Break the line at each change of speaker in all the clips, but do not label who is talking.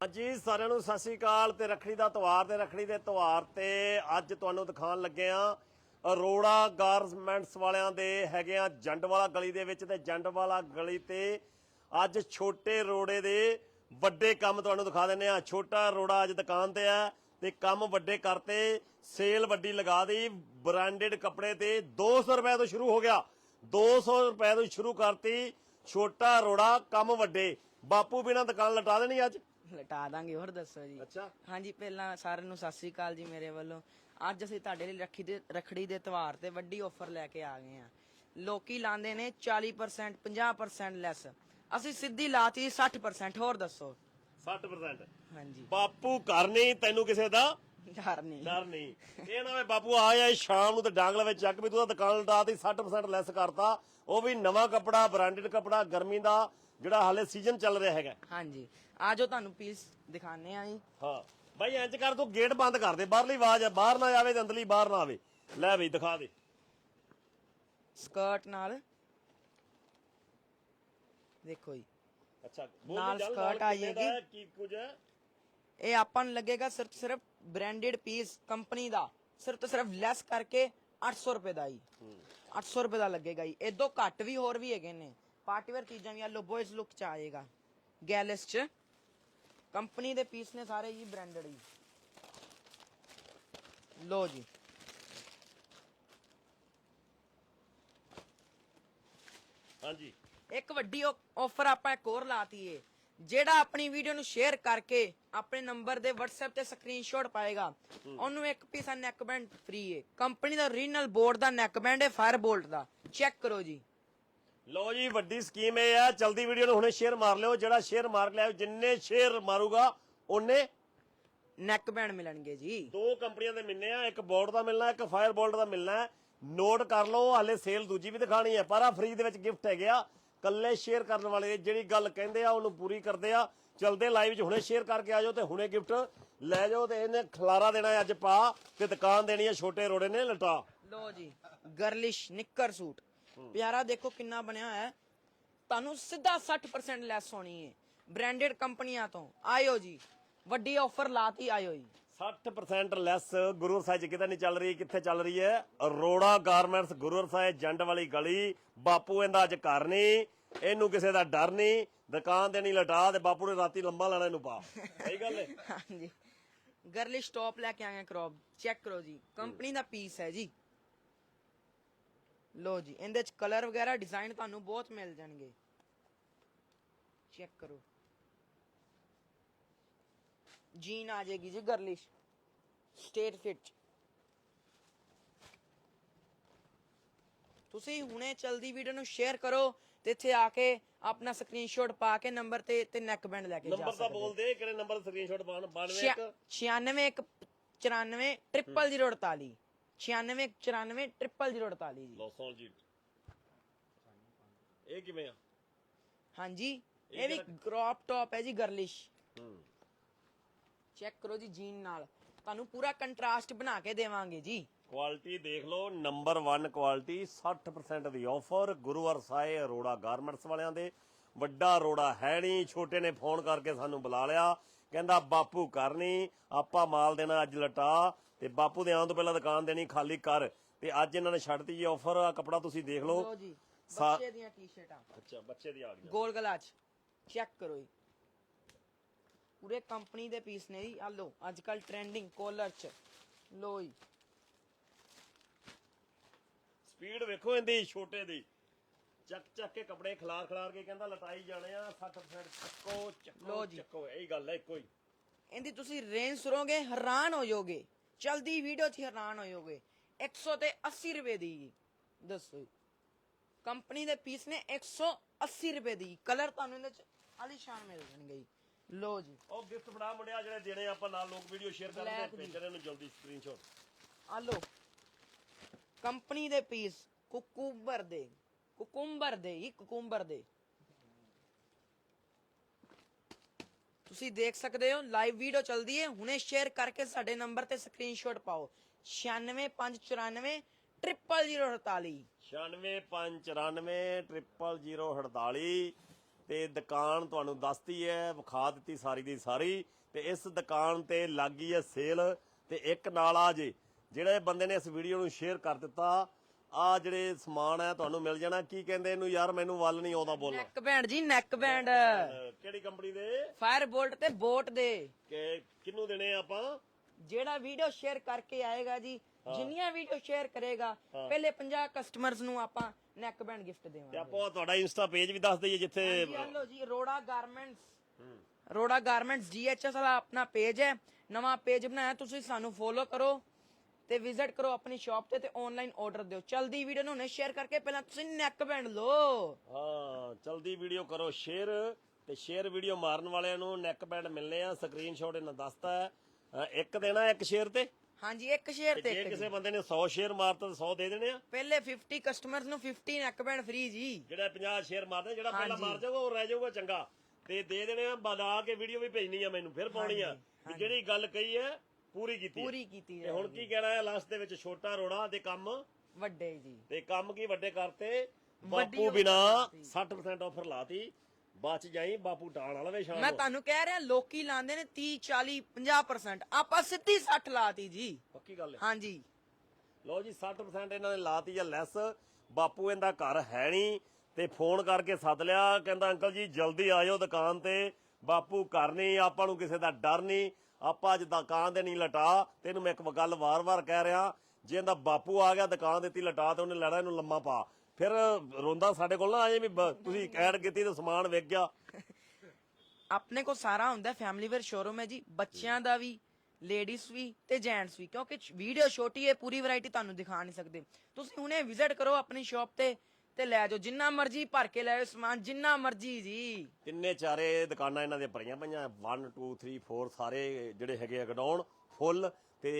ਹਾਂਜੀ, ਸਾਰਿਆਂ ਨੂੰ ਸਤਿ ਸ਼੍ਰੀ ਅਕਾਲ ਤੇ ਰਖੜੀ ਦਾ ਤਿਉਹਾਰ ਤੇ ਰਖੜੀ ਦੇ ਤਿਉਹਾਰ ਤੇ ਅੱਜ ਤੁਹਾਨੂੰ ਦਿਖਾਉਣ ਲੱਗੇ ਆ ਅਰੋੜਾ ਗਾਰਮੈਂਟਸ ਵਾਲਿਆਂ ਦੇ ਹੈਗੇ ਆ ਜੰਡਵਾਲਾ ਗਲੀ ਦੇ ਵਿੱਚ ਤੇ ਜੰਡਵਾਲਾ ਗਲੀ ਤੇ ਅੱਜ ਛੋਟੇ ਰੋੜੇ ਦੇ ਵੱਡੇ ਕੰਮ ਤੁਹਾਨੂੰ ਦਿਖਾ ਦਿੰਨੇ ਆ ਛੋਟਾ ਰੋੜਾ ਅੱਜ ਦੁਕਾਨ ਤੇ ਆ ਤੇ ਕੰਮ ਵੱਡੇ ਕਰਤੇ, ਸੇਲ ਵੱਡੀ ਲਗਾ ਦੀ, ਬ੍ਰਾਂਡਡ ਕੱਪੜੇ ਤੇ 200 ਰੁਪਏ ਤੋਂ ਸ਼ੁਰੂ ਹੋ ਗਿਆ। 200 ਰੁਪਏ ਤੋਂ ਸ਼ੁਰੂ ਕਰਤੀ, ਛੋਟਾ ਰੋੜਾ ਕੰਮ ਵੱਡੇ। ਬਾਪੂ ਬਿਨਾਂ ਦੁਕਾਨ ਲਟਾ ਦੇਣੀ ਅੱਜ।
ਲਟਾ ਦਾਂਗੇ ਹੋਰ ਦੱਸੋ ਜੀ।
ਅੱਛਾ।
ਹਾਂਜੀ ਪਹਿਲਾਂ ਸਾਰਿਆਂ ਨੂੰ ਸਤਿ ਸ੍ਰੀ ਅਕਾਲ ਜੀ ਮੇਰੇ ਵੱਲੋਂ। ਅੱਜ ਅਸੀਂ ਤੁਹਾਡੇ ਲਈ ਰੱਖੀ ਦੇ ਰਖੜੀ ਦੇ ਤਿਉਹਾਰ ਤੇ ਵੱਡੀ ਆਫਰ ਲੈ ਕੇ ਆ ਗਏ ਆ ਲੋਕੀ ਲਾਉਂਦੇ ਨੇ 40% 50% ਲੈਸ ਅਸੀਂ ਸਿੱਧੀ ਲਾਤੀ 60% ਹੋਰ ਦੱਸੋ।
60%
ਹਾਂਜੀ।
ਬਾਪੂ ਘਰ ਨਹੀਂ ਤੈਨੂੰ ਕਿਸੇ ਦਾ?
ਡਰ ਨਹੀਂ।
ਡਰ ਨਹੀਂ। ਇਹ ਨਾ ਵੇ ਬਾਪੂ ਆ ਜਾਏ ਸ਼ਾਮ ਨੂੰ ਤੇ ਡਾਂਗ ਲਵੇ ਚੱਕ ਵੀ ਤੂੰ ਤਾਂ ਦੁਕਾਨ ਲਟਾਤੀ 60% ਲੈਸ ਕਰਤਾ। ਉਹ ਵੀ ਨਵਾਂ ਕੱਪੜਾ ਬ੍ਰਾਂਡਡ ਕੱਪੜਾ ਗਰਮੀ ਦਾ ਜਿਹੜਾ ਹਾਲੇ ਸੀਜ਼ਨ ਚੱਲ ਰਿਹਾ ਹੈਗਾ।
ਹਾਂਜੀ। ਆਜੋ ਤੁਹਾਨੂੰ ਪੀਸ ਦਿਖਾਣੇ ਆ ਜੀ।
ਹਾਂ। ਬਾਈ ਇੰਜ ਕਰ ਤੂੰ ਗੇਟ ਬੰਦ ਕਰ ਦੇ। ਬਾਹਰਲੀ ਆਵਾਜ਼ ਆ। ਬਾਹਰ ਨਾ ਆਵੇ ਤੇ ਅੰਦਰਲੀ ਬਾਹਰ ਨਾ ਆਵੇ। ਲੈ ਬਈ ਦਿਖਾ ਦੇ।
ਸਕਰਟ ਨਾਲ। ਦੇਖੋ ਜੀ।
ਅੱਛਾ ਬੋਲ
ਨਾਲ skirt ਆ
ਕਿੰਨੇ ਦਾ
ਜਾਏਗੀ।
ਕੀ ਕੁਝ ਹੈ?
ਇਹ ਆਪਾਂ ਨੂੰ ਲੱਗੇਗਾ ਸਿਰਫ ਸਿਰਫ ਬ੍ਰਾਂਡਡ ਪੀਸ ਕੰਪਨੀ ਦਾ। ਸਿਰਫ ਤੇ ਸਿਰਫ ਲੈਸ ਕਰਕੇ 800 ਰੁਪਏ ਦਾ ਹੀ। 800 ਰੁਪਏ ਦਾ ਲੱਗੇਗਾ ਜੀ। ਇਦੋਂ ਘੱਟ ਵੀ ਹੋਰ ਵੀ ਹੈਗੇ ਨੇ। ਪਾਰਟੀਵੇਅਰ ਚੀਜ਼ਾਂ ਵੀ ਆ ਲੋ ਬॉयਜ਼ ਲੁੱਕ ਚ ਆਏਗਾ। ਗੈਲਿਸ ਚ। ਕੰਪਨੀ ਦੇ ਪੀਸ ਨੇ ਸਾਰੇ ਜੀ ਬ੍ਰਾਂਡਡ ਹੀ ਲੋ ਜੀ।
ਹਾਂਜੀ।
ਇੱਕ ਵੱਡੀ ਆਫਰ ਆਪਾਂ ਇੱਕ ਹੋਰ ਲਾਤੀ ਏ ਜਿਹੜਾ ਆਪਣੀ ਵੀਡੀਓ ਨੂੰ ਸ਼ੇਅਰ ਕਰਕੇ ਆਪਣੇ ਨੰਬਰ ਦੇ WhatsApp ਤੇ ਸਕਰੀਨਸ਼ਾਟ ਪਾਏਗਾ। ਉਹਨੂੰ ਇੱਕ ਪੀਸ ਨੈਕ ਬੈਂਡ ਫ੍ਰੀ ਏ। ਕੰਪਨੀ ਦਾ ਰੀਜਨਲ ਬੋਰਡ ਦਾ ਨੈਕ ਬੈਂਡ ਹੈ ਫਾਇਰ ਬੋਲਟ ਦਾ। ਚੈੱਕ ਕਰੋ ਜੀ।
ਲੋ ਜੀ ਵੱਡੀ ਸਕੀਮ ਇਹ ਆ ਜਲਦੀ ਵੀਡੀਓ ਨੂੰ ਹੁਣੇ ਸ਼ੇਅਰ ਮਾਰ ਲਿਓ। ਜਿਹੜਾ ਸ਼ੇਅਰ ਮਾਰ ਲਿਆ ਜਿੰਨੇ ਸ਼ੇਅਰ ਮਾਰੂਗਾ ਉਹਨੇ
ਨੈਕ ਬੈਂਡ ਮਿਲਣਗੇ ਜੀ।
ਦੋ ਕੰਪਨੀਆਂ ਦੇ ਮਿਲਨੇ ਆ। ਇੱਕ ਬੋਰਡ ਦਾ ਮਿਲਣਾ ਇੱਕ ਫਾਇਰ ਬੋਲਟ ਦਾ ਮਿਲਣਾ। ਨੋਟ ਕਰ ਲਓ ਹਾਲੇ ਸੇਲ ਦੂਜੀ ਵੀ ਦਿਖਾਣੀ ਹੈ ਪਰ ਆ ਫ੍ਰੀ ਦੇ ਵਿੱਚ ਗਿਫਟ ਹੈਗੇ ਆ। ਕੱਲੇ ਸ਼ੇਅਰ ਕਰਨ ਵਾਲੇ ਜਿਹੜੀ ਗੱਲ ਕਹਿੰਦੇ ਆ ਉਹਨੂੰ ਪੂਰੀ ਕਰਦੇ ਆ। ਚਲਦੇ ਲਾਈਵ 'ਚ ਹੁਣੇ ਸ਼ੇਅਰ ਕਰਕੇ ਆ ਜਾਓ ਤੇ ਹੁਣੇ ਗਿਫਟ ਲੈ ਜਾਓ ਤੇ ਇਹਨੇ ਖਲਾਰਾ ਦੇਣਾ ਅੱਜ ਪਾ ਤੇ ਦੁਕਾਨ ਦੇਣੀ ਹੈ ਛੋਟੇ ਰੋੜੇ ਨੇ ਲਟਾ।
ਲੋ ਜੀ ਗਰਲਿਸ਼ ਨਿੱਕਰ ਸੂਟ ਪਿਆਰਾ ਦੇਖੋ ਕਿੰਨਾ ਬਣਿਆ ਹੋਇਆ ਤੁਹਾਨੂੰ ਸਿੱਧਾ 60% ਲੈਸ ਹੋਣੀ ਹੈ ਬ੍ਰਾਂਡਡ ਕੰਪਨੀਆਂ ਤੋਂ। ਆਇਓ ਜੀ ਵੱਡੀ ਆਫਰ ਲਾਤੀ ਆਇਓ ਜੀ।
60% ਲੈਸ ਗੁਰੂ ਸਾਹਿਬ ਕਿਤੇ ਨਹੀਂ ਚੱਲ ਰਹੀ ਕਿੱਥੇ ਚੱਲ ਰਹੀ ਹੈ? ਅਰੋੜਾ ਗਾਰਮੈਂਟਸ ਗੁਰੂ ਸਾਹਿਬ ਜੰਡ ਵਾਲੀ ਗਲੀ। ਬਾਪੂ ਇਹਦਾ ਅੱਜ ਘਰ ਨਹੀਂ ਇਹਨੂੰ ਕਿਸੇ ਦਾ ਡਰ ਨਹੀਂ। ਦੁਕਾਨ ਦੇਣੀ ਲਟਾ ਤੇ ਬਾਪੂ ਨੇ ਰਾਤੀ ਲੰਮਾ ਲੈਣਾ ਇਹਨੂੰ ਪਾ। ਸਹੀ ਗੱਲ ਹੈ
ਹਾਂਜੀ। ਗਰਲਿਸ਼ ਟੌਪ ਲੈ ਕੇ ਆਏ ਕ੍ਰੌਪ ਚੈੱਕ ਕਰੋ ਜੀ ਕੰਪਨੀ ਦਾ ਪੀਸ ਹੈ ਜੀ। ਲੋ ਜੀ ਇਹਦੇ ਚ ਕਲਰ ਵਗੈਰਾ ਡਿਜ਼ਾਈਨ ਤੁਹਾਨੂੰ ਬਹੁਤ ਮਿਲ ਜਾਣਗੇ। ਚੈੱਕ ਕਰੋ। ਜੀਨ ਆ ਜਾਏਗੀ ਜੀ ਗਰਲਿਸ਼ ਸਟੇਟ ਫਿਟ ਤੁਸੀਂ ਹੁਣੇ ਚਲਦੀ ਵੀਡੀਓ ਨੂੰ ਸ਼ੇਅਰ ਕਰੋ ਤੇ ਇੱਥੇ ਆ ਕੇ ਆਪਣਾ ਸਕਰੀਨਸ਼ਾਟ ਪਾ ਕੇ ਨੰਬਰ ਤੇ ਤੇ ਨੈਕ ਬੈਂਡ ਲੈ ਕੇ ਜਾ
ਨੰਬਰ
ਸਕਦੇ
ਤਾਂ ਬੋਲ ਦੇ ਕਿਹੜੇ ਨੰਬਰ ਸਕਰੀਨਸ਼ਾਟ ਪਾਣ 92 ਇੱਕ?
96 94 00048 96 94 00048 ਜੀ।
ਲੋਸੋਂ ਜੀ। ਇਹ ਕਿਵੇਂ ਆ?
ਹਾਂਜੀ ਇਹ ਵੀ ਕ੍ਰੌਪ ਟੌਪ ਹੈ ਜੀ ਗਰਲਿਸ਼
ਹੂੰ।
ਚੈੱਕ ਕਰੋ ਜੀ ਜੀਨ ਨਾਲ। ਤੁਹਾਨੂੰ ਪੂਰਾ ਕੰਟਰਾਸਟ ਬਣਾ ਕੇ ਦੇਵਾਂਗੇ ਜੀ।
ਕੁਆਲਿਟੀ ਦੇਖ ਲਓ ਨੰਬਰ 1 ਕੁਆਲਿਟੀ 60% ਦੀ ਆਫਰ ਗੁਰੂਵਰ ਸਾਏ ਅਰੋੜਾ ਗਾਰਮੈਂਟਸ ਵਾਲਿਆਂ ਦੇ। ਵੱਡਾ ਅਰੋੜਾ ਹੈ ਨਹੀਂ ਛੋਟੇ ਨੇ ਫੋਨ ਕਰਕੇ ਸਾਨੂੰ ਬੁਲਾ ਲਿਆ। ਕਹਿੰਦਾ ਬਾਪੂ ਕਰਨੀ ਆਪਾਂ ਮਾਲ ਦੇਣਾ ਅੱਜ ਲਟਾ ਤੇ ਬਾਪੂ ਦੇ ਆਉਣ ਤੋਂ ਪਹਿਲਾਂ ਦੁਕਾਨ ਦੇਣੀ ਖਾਲੀ ਕਰ ਤੇ ਅੱਜ ਇਹਨਾਂ ਨੇ ਛੱਡਤੀ ਜੀ ਆਫਰ ਆ ਕੱਪੜਾ ਤੁਸੀਂ ਦੇਖ ਲਓ।
ਜੀ
ਸਾ-
ਬੱਚੇ ਦੀਆਂ ਟੀ-ਸ਼ਰਟਾਂ
ਅੱਛਾ ਬੱਚੇ ਦੀ ਆ ਗਈ।
ਗੋਲ ਗਲਾਚ ਚੈੱਕ ਕਰੋ ਜੀ। ਪੂਰੇ ਕੰਪਨੀ ਦੇ ਪੀਸ ਨੇ ਜੀ ਆ ਲੋ ਅੱਜ ਕੱਲ ਟ੍ਰੈਂਡਿੰਗ ਕੋਲਰ ਚ। ਲੋ ਜੀ।
ਸਪੀਡ ਵੇਖੋ ਇਹਦੀ ਛੋਟੇ ਦੀ। ਚੱਕ ਚੱਕ ਕੇ ਕੱਪੜੇ ਖਲਾਰ ਖਲਾਰ ਕੇ ਕਹਿੰਦਾ ਲਟਾਈ ਜਾਣੇ ਆ 60% ਚੱਕੋ ਚੱਕੋ
ਲਓ ਜੀ।
ਚੱਕੋ ਇਹੀ ਗੱਲ ਹੈ ਇੱਕੋ ਹੀ।
ਇਹਦੀ ਤੁਸੀਂ ਰੇਂਜ ਸੁਣੋਗੇ ਹੈਰਾਨ ਹੋ ਜਾਓਗੇ। ਚਲਦੀ ਵੀਡੀਓ 'ਚ ਹੈਰਾਨ ਹੋ ਜਾਓਗੇ। 100 ਤੇ 80 ਰੁਪਏ ਦੀ ਦੱਸੋ ਕੰਪਨੀ ਦੇ ਪੀਸ ਨੇ 180 ਰੁਪਏ ਦੀ। ਕਲਰ ਤੁਹਾਨੂੰ ਇਹਦੇ 'ਚ ਆਲੀਸ਼ਾਨ ਮਿਲ ਜਾਣਗੇ ਜੀ। ਲੋ ਜੀ।
ਉਹ ਗਿਫਟ ਫੜਾ ਮੁੰਡਿਆ ਜਿਹੜੇ ਦੇਣੇ ਆਪਾਂ ਨਾਲ ਲੋਕ ਵੀਡੀਓ ਸ਼ੇਅਰ ਕਰਦੇ
Black ਦੀ।
ਭੇਜਣ ਨੂੰ ਜਲਦੀ ਸਕਰੀਨਸ਼ਾਟ
ਆ ਲੋ ਕੰਪਨੀ ਦੇ ਪੀਸ ਕੁਕੂਬਰ ਦੇ। ਕੁਕੁੰਬਰ ਦੇ ਹੀ, ਕੁਕੁੰਬਰ ਦੇ। ਤੁਸੀਂ ਦੇਖ ਸਕਦੇ ਹੋ ਲਾਈਵ ਵੀਡੀਓ ਚੱਲਦੀ ਹੈ। ਹੁਣੇ ਸ਼ੇਅਰ ਕਰਕੇ ਸਾਡੇ ਨੰਬਰ ਤੇ ਸਕਰੀਨਸ਼ਾਟ ਪਾਓ। 96594 0048
96594 0048 ਤੇ ਦੁਕਾਨ ਤੁਹਾਨੂੰ ਦੱਸਤੀ ਹੈ, ਵਿਖਾ ਦਿੱਤੀ ਸਾਰੀ ਦੀ ਸਾਰੀ। ਤੇ ਇਸ ਦੁਕਾਨ ਤੇ ਲੱਗੀ ਹੈ ਸੇਲ ਤੇ ਇੱਕ ਨਾਲ ਆ ਜੇ, ਜਿਹੜੇ ਬੰਦੇ ਨੇ ਇਸ ਵੀਡੀਓ ਨੂੰ ਸ਼ੇਅਰ ਕਰ ਦਿੱਤਾ ਆ ਜਿਹੜੇ ਸਮਾਨ ਹੈ ਤੁਹਾਨੂੰ ਮਿਲ ਜਾਣਾ। ਕੀ ਕਹਿੰਦੇ ਇਹਨੂੰ? ਯਾਰ ਮੈਨੂੰ ਵੱਲ ਨਹੀਂ ਆਉਂਦਾ ਬੋਲਣਾ।
ਨੈਕ ਬੈਂਡ ਜੀ ਨੈਕ ਬੈਂਡ
ਕਿਹੜੀ ਕੰਪਨੀ ਦੇ?
ਫਾਇਰ ਬੋਲਟ ਤੇ ਬੋਟ ਦੇ।
ਕਿ ਕਿਹਨੂੰ ਦੇਣੇ ਆ ਆਪਾਂ?
ਜਿਹੜਾ ਵੀਡੀਓ ਸ਼ੇਅਰ ਕਰਕੇ ਆਏਗਾ ਜੀ ਜਿੰਨੀਆਂ ਵੀਡੀਓ ਸ਼ੇਅਰ ਕਰੇਗਾ ਪਹਿਲੇ 50 ਕਸਟਮਰਸ ਨੂੰ ਆਪਾਂ ਨੈਕ ਬੈਂਡ ਗਿਫਟ
ਤੇ
ਦੇਵਾਂਗੇ
ਆਪਾਂ ਤੁਹਾਡਾ ਇੰਸਟਾ ਪੇਜ ਵੀ ਦੱਸ ਦਈਏ ਜਿੱਥੇ
ਜੀ ਹਲੋ ਜੀ ਰੋੜਾ ਗਾਰਮੈਂਟਸ ਰੋੜਾ ਗਾਰਮੈਂਟਸ ਜੀਐਚਐਸ ਵਾਲਾ ਆਪਣਾ ਪੇਜ ਹੈ। ਨਵਾਂ ਪੇਜ ਬਣਾਇਆ ਤੁਸੀਂ ਸਾਨੂੰ ਫੋਲੋ ਕਰੋ। ਤੇ ਵਿਜ਼ਿਟ ਕਰੋ ਆਪਣੀ ਸ਼ਾਪ ਤੇ ਤੇ ਆਨਲਾਈਨ ਆਰਡਰ ਦਿਓ। ਚਲਦੀ ਵੀਡੀਓ ਨੂੰ ਸ਼ੇਅਰ ਕਰਕੇ ਪਹਿਲਾਂ ਤੁਸੀਂ ਨੈਕ ਬੈਂਡ ਲਓ।
ਹਾਂ ਚਲਦੀ ਵੀਡੀਓ ਕਰੋ ਸ਼ੇਅਰ ਤੇ ਸ਼ੇਅਰ ਵੀਡੀਓ ਮਾਰਨ ਵਾਲਿਆਂ ਨੂੰ ਨੈਕ ਬੈਂਡ ਮਿਲਨੇ ਆ। ਸਕਰੀਨਸ਼ਾਟ ਇਹਨਾਂ ਦੱਸਤਾ ਹੈ। ਅਹ ਇੱਕ ਦੇਣਾ ਇੱਕ ਸ਼ੇਅਰ ਤੇ?
ਹਾਂਜੀ ਇੱਕ ਸ਼ੇਅਰ
ਤੇ
ਤੇ
ਜੇ
ਇੱਕ
ਕਿਸੇ ਬੰਦੇ ਨੇ 100 ਸ਼ੇਅਰ ਮਾਰਤਾ ਤਾਂ 100 ਦੇ ਦੇਣੇ ਆ।
ਪਹਿਲੇ 50 ਕਸਟਮਰਸ ਨੂੰ 50 ਨੈਕ ਬੈਂਡ ਫ੍ਰੀ ਜੀ।
ਜਿਹੜਾ 50 ਸ਼ੇਅਰ ਮਾਰਦਾ ਜਿਹੜਾ ਪਹਿਲਾਂ
ਹਾਂਜੀ।
ਮਾਰ ਜਾਊਗਾ ਉਹ ਰਹਿ ਜਾਊਗਾ ਚੰਗਾ। ਤੇ ਦੇ ਦੇਣੇ ਆ ਬਣਾ ਕੇ ਵੀਡੀਓ ਵੀ ਭੇਜਣੀ ਆ ਮੈਨੂੰ ਫਿਰ ਪਾਉਣੀ ਆ। ਵੀ ਜਿਹੜੀ ਗੱਲ ਕਹੀ ਹੈ ਪੂਰੀ ਕੀਤੀ ਹੈ।
ਪੂਰੀ ਕੀਤੀ
ਤੇ ਹੁਣ ਕੀ ਕਹਿਣਾ ਹੈ ਲਾਸਟ ਦੇ ਵਿੱਚ ਛੋਟਾ ਰੋੜਾ ਦੇ ਕੰਮ?
ਵੱਡੇ ਜੀ।
ਤੇ ਕੰਮ ਕੀ ਵੱਡੇ ਕਰਤੇ? ਬਾਪੂ ਬਿਨਾ
ਲਾਤੀ।
60% ਆਫਰ ਲਾਤੀ ਬਚ ਜਾਈ ਬਾਪੂ ਟਾਣ ਵਾਲਾ ਵੇ ਸ਼ਾਮ
ਮੈਂ
ਨੂੰ।
ਤੁਹਾਨੂੰ ਕਹਿ ਰਿਹਾ ਲੋਕੀ ਲਾਉਂਦੇ ਨੇ 30 40 50% ਆਪਾਂ ਸਿੱਧੀ 60 ਲਾਤੀ ਜੀ।
ਪੱਕੀ ਗੱਲ ਹੈ।
ਹਾਂਜੀ।
ਲਓ ਜੀ 60% ਇਹਨਾਂ ਨੇ ਲਾਤੀ ਆ ਲੈਸ ਬਾਪੂ ਇਹਦਾ ਘਰ ਹੈ ਨਹੀਂ ਤੇ ਫੋਨ ਕਰਕੇ ਸੱਦ ਲਿਆ। ਕਹਿੰਦਾ ਅੰਕਲ ਜੀ ਜਲਦੀ ਆਇਓ ਦੁਕਾਨ ਤੇ। ਬਾਪੂ ਘਰ ਨਹੀਂ ਆਪਾਂ ਨੂੰ ਕਿਸੇ ਦਾ ਡਰ ਨਹੀਂ। ਆਪਾਂ ਅੱਜ ਦੁਕਾਨ ਤੇ ਨਹੀਂ ਲਟਾ, ਤੈਨੂੰ ਮੈਂ ਇੱਕ ਗੱਲ ਵਾਰ-ਵਾਰ ਕਹਿ ਰਿਹਾ, ਜੇ ਇਹਦਾ ਬਾਪੂ ਆ ਗਿਆ ਦੁਕਾਨ ਦਿੱਤੀ ਲਟਾ ਤੇ ਉਹਨੇ ਲੈਣਾ ਇਹਨੂੰ ਲੰਮਾ ਪਾ। ਫਿਰ ਰੋਂਦਾ ਸਾਡੇ ਕੋਲ ਨਾ ਆਏ ਵੀ ਤੁਸੀਂ ਐਡ ਕੀਤੀ ਤੇ ਸਮਾਨ ਵਿਕ ਗਿਆ।
ਆਪਣੇ ਕੋਲ ਸਾਰਾ ਹੁੰਦਾ ਫੈਮਿਲੀ ਵੇਅਰ ਸ਼ੋਰੂਮ ਹੈ ਜੀ। ਬੱਚਿਆਂ ਦਾ ਵੀ ਲੇਡੀਜ਼ ਵੀ ਤੇ ਜੈਂਟਸ ਵੀ, ਕਿਉਂਕਿ ਵੀਡੀਓ ਛੋਟੀ ਹੈ, ਪੂਰੀ ਵੈਰਾਈਟੀ ਤੁਹਾਨੂੰ ਦਿਖਾ ਨਹੀਂ ਸਕਦੇ। ਤੁਸੀਂ ਹੁਣੇ ਵਿਜ਼ਿਟ ਕਰੋ ਆਪਣੀ ਸ਼ਾਪ ਤੇ ਤੇ ਲੈ ਜਾਓ ਜਿੰਨਾ ਮਰਜ਼ੀ ਭਰ ਕੇ ਲੈ ਜਾਓ ਸਮਾਨ ਜਿੰਨਾ ਮਰਜ਼ੀ ਜੀ।
ਤਿੰਨੇ ਚਾਰੇ ਦੁਕਾਨਾਂ ਇਹਨਾਂ ਦੇ ਭਰੀਆਂ ਪਈਆਂ 1 2 3 4 ਸਾਰੇ ਜਿਹੜੇ ਹੈਗੇ ਆ ਗਡਾਉਣ ਫੁੱਲ ਤੇ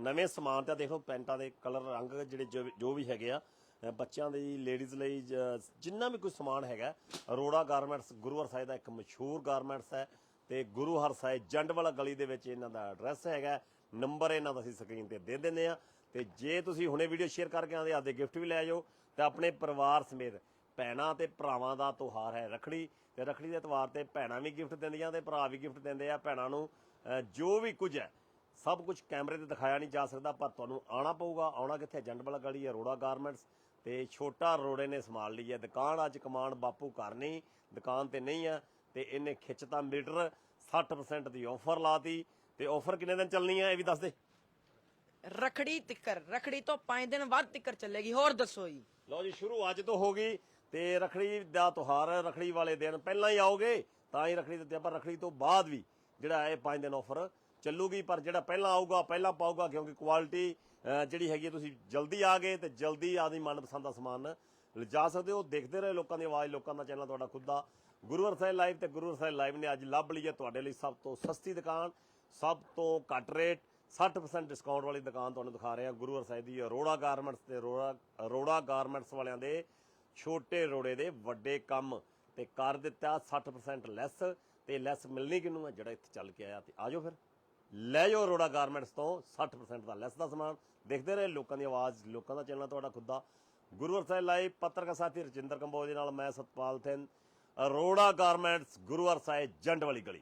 ਨਵੇਂ ਸਮਾਨ ਤਾਂ ਦੇਖੋ ਪੈਂਟਾਂ ਦੇ ਕਲਰ ਰੰਗ ਜਿਹੜੇ ਜੋ- ਜੋ ਵੀ ਹੈਗੇ ਆ ਅ, ਬੱਚਿਆਂ ਦੇ ਲੇਡੀਜ਼ ਲਈ ਜ- ਜਿੰਨਾ ਵੀ ਕੋਈ ਸਮਾਨ ਹੈਗਾ ਅਰੋੜਾ ਗਾਰਮੈਂਟਸ ਗੁਰੂ ਹਰ ਸਾਹਿਬ ਦਾ ਇੱਕ ਮਸ਼ਹੂਰ ਗਾਰਮੈਂਟਸ ਹੈ ਤੇ ਗੁਰੂ ਹਰ ਸਾਹਿਬ ਜੰਡ ਵਾਲਾ ਗਲੀ ਦੇ ਵਿੱਚ ਇਹਨਾਂ ਦਾ ਐਡਰੈਸ ਹੈਗਾ ਨੰਬਰ ਇਹਨਾਂ ਦਾ ਅਸੀਂ ਸਕਰੀਨ ਤੇ ਦੇ ਦਿੰਦੇ ਆ ਤੇ ਜੇ ਤੁਸੀਂ ਹੁਣੇ ਵੀਡੀਓ ਸ਼ੇਅਰ ਕਰਕੇ ਆਂਦੇ ਆਪਦੇ ਗਿਫਟ ਵੀ ਲੈ ਜਾਓ ਤੇ ਆਪਣੇ ਪਰਿਵਾਰ ਸਮੇਤ ਭੈਣਾਂ ਤੇ ਭਰਾਵਾਂ ਦਾ ਤਿਉਹਾਰ ਹੈ ਰਖੜੀ ਤੇ ਰਖੜੀ ਦੇ ਤਿਉਹਾਰ ਤੇ ਭੈਣਾਂ ਵੀ ਗਿਫਟ ਦਿੰਦੀਆਂ ਤੇ ਭਰਾ ਵੀ ਗਿਫਟ ਦਿੰਦੇ ਆ, ਭੈਣਾਂ ਨੂੰ ਜੋ ਵੀ ਕੁਝ ਹੈ, ਸਭ ਕੁਝ ਕੈਮਰੇ ਤੇ ਦਿਖਾਇਆ ਨਹੀਂ ਜਾ ਸਕਦਾ, ਪਰ ਤੁਹਾਨੂੰ ਆਣਾ ਪਊਗਾ, ਆਉਣਾ ਕਿੱਥੇ? ਜੰਡ ਵਾਲਾ ਗਲੀ ਹੈ, ਰੋੜਾ ਗਾਰਮੈਂਟਸ ਤੇ ਛੋਟਾ ਰੋੜੇ ਨੇ ਸੰਭਾਲ ਲਈ ਹੈ। ਦੁਕਾਨ ਅੱਜ ਕਮਾਂਡ ਬਾਪੂ ਕਰਨੀ ਦੁਕਾਨ ਤੇ ਨਹੀਂ ਆ ਤੇ ਇਹਨੇ ਖਿੱਚਤਾ ਮੀਟਰ 60% ਦੀ ਆਫਰ ਲਾਤੀ ਤੇ ਆਫਰ ਕਿੰਨੇ ਦਿਨ ਚੱਲਣੀ ਹੈ ਇਹ ਵੀ ਦੱਸ ਦੇ।
ਰਖੜੀ ਤਿੱਕਰ ਰਖੜੀ ਤੋਂ 5 ਦਿਨ ਬਾਅਦ ਤਿੱਕਰ ਚੱਲੇਗੀ। ਹੋਰ ਦੱਸੋ ਜੀ।
ਲਓ ਜੀ ਸ਼ੁਰੂ ਅੱਜ ਤੋਂ ਹੋ ਗਈ ਤੇ ਰਖੜੀ ਦਾ ਤਿਉਹਾਰ ਹੈ ਰਖੜੀ ਵਾਲੇ ਦਿਨ ਪਹਿਲਾਂ ਹੀ ਆਓਗੇ ਤਾਂ ਹੀ ਰਖੜੀ ਦਿੱਤੇ ਪਰ ਰਖੜੀ ਤੋਂ ਬਾਅਦ ਵੀ ਜਿਹੜਾ ਇਹ 5 ਦਿਨ ਆਫਰ ਚੱਲੂਗੀ। ਪਰ ਜਿਹੜਾ ਪਹਿਲਾਂ ਆਊਗਾ ਪਹਿਲਾਂ ਪਾਊਗਾ ਕਿਉਂਕਿ ਕੁਆਲਿਟੀ ਜਿਹੜੀ ਹੈਗੀ ਹੈ, ਤੁਸੀਂ ਜਲਦੀ ਆ ਗਏ ਤੇ ਜਲਦੀ ਆਦੀ ਮਨਪਸੰਦ ਦਾ ਸਮਾਨ ਲਿਜਾ ਸਕਦੇ ਹੋ। ਦੇਖਦੇ ਰਹੇ ਲੋਕਾਂ ਦੀ ਆਵਾਜ਼ ਲੋਕਾਂ ਦਾ ਚੈਨਲ ਤੁਹਾਡਾ ਖੁਦ ਦਾ। ਗੁਰੂ ਸਾਹਿਬ ਲਾਈਵ ਤੇ ਗੁਰੂ ਸਾਹਿਬ ਲਾਈਵ ਨੇ ਅੱਜ ਲੱਭ ਲਈ ਹੈ ਤੁਹਾਡੇ ਲਈ ਸਭ ਤੋਂ ਸਸਤੀ ਦੁਕਾਨ ਸਭ ਤੋਂ ਘੱਟ ਰੇਟ 60% ਡਿਸਕਾਊਂਟ ਵਾਲੀ ਦੁਕਾਨ ਤੁਹਾਨੂੰ ਦਿਖਾ ਰਹੇ ਹਾਂ ਗੁਰੂ ਹਰਸਾਏ ਦੀ ਅਰੋੜਾ ਗਾਰਮੈਂਟਸ ਤੇ ਅਰੋੜਾ ਅਰੋੜਾ ਗਾਰਮੈਂਟਸ ਵਾਲਿਆਂ ਦੇ ਛੋਟੇ ਰੋੜੇ ਦੇ ਵੱਡੇ ਕੰਮ ਤੇ ਕਰ ਦਿੱਤਾ 60% ਲੈਸ ਤੇ ਲੈਸ ਮਿਲਣੀ ਕਿਨੂੰ ਹੈ ਜਿਹੜਾ ਇੱਥੇ ਚੱਲ ਕੇ ਆਇਆ ਤੇ ਆਜੋ ਫਿਰ। ਲੈ ਜਾਓ ਅਰੋੜਾ ਗਾਰਮੈਂਟਸ ਤੋਂ 60% ਦਾ ਲੈਸ ਦਾ ਸਮਾਨ। ਦੇਖਦੇ ਰਹੇ ਲੋਕਾਂ ਦੀ ਆਵਾਜ਼, ਲੋਕਾਂ ਦਾ ਚੈਨਲ ਤੁਹਾਡਾ ਖੁਦ ਦਾ ਗੁਰੂ ਹਰਸਾਏ ਲਾਈਵ, ਪੱਤਰਕਾਰ ਸਾਥੀ ਰਜਿੰਦਰ ਕੰਬੋਜ ਦੇ ਨਾਲ ਮੈਂ ਸਤਪਾਲ ਸਿੰਘ ਅਰੋੜਾ ਗਾਰਮੈਂਟਸ ਗੁਰੂ ਸਾਹਿਬ ਜੰਡ ਵਾਲੀ ਗਲੀ।